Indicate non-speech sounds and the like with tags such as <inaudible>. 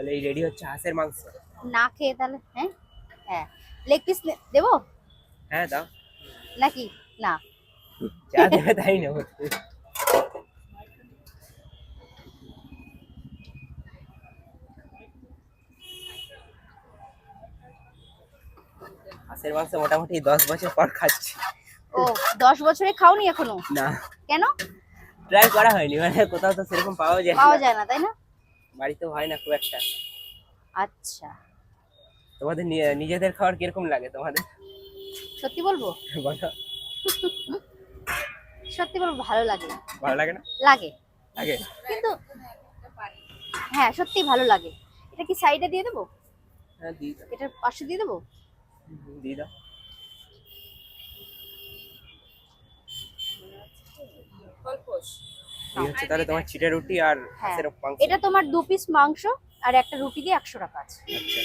তাহলে এই রেডি হচ্ছে হাঁসের মাংস। না খেয়ে তাহলে হ্যাঁ? হ্যাঁ। লেগ পিস দেবো? হ্যাঁ দাও। নাকি? না। যা দেবে তাই নেব। হাঁসের মাংস মোটামুটি দশ বছর পর খাচ্ছি। ও দশ বছরে খাওনি এখনও? না। কেন? ট্রাই করা হয়নি মানে কোথাও তো সেরকম পাওয়া যায় পাওয়া যায় না তাই না? বাড়িতেও হয় না খুব একটা। আচ্ছা। তোমাদের নিজেদের খাবার কীরকম লাগে তোমাদের? সত্যি বলব? <laughs> বলো। সত্যি বলব ভালো লাগে। ভালো লাগে না? লাগে। লাগে? কিন্তু হ্যাঁ সত্যি ভালো লাগে। এটা কি সাইডে দিয়ে দেবো? হ্যাঁ দিয়ে দাও। এটার পাশে দিয়ে দেবো? দিয়ে দাও। এই হচ্ছে তাহলে তোমার চিটা রুটি আর হ্যাঁ। হাঁসের মাংস। এটা তোমার দু পিস মাংস আর একটা রুটি দিয়ে একশো টাকা আছে। আচ্ছা।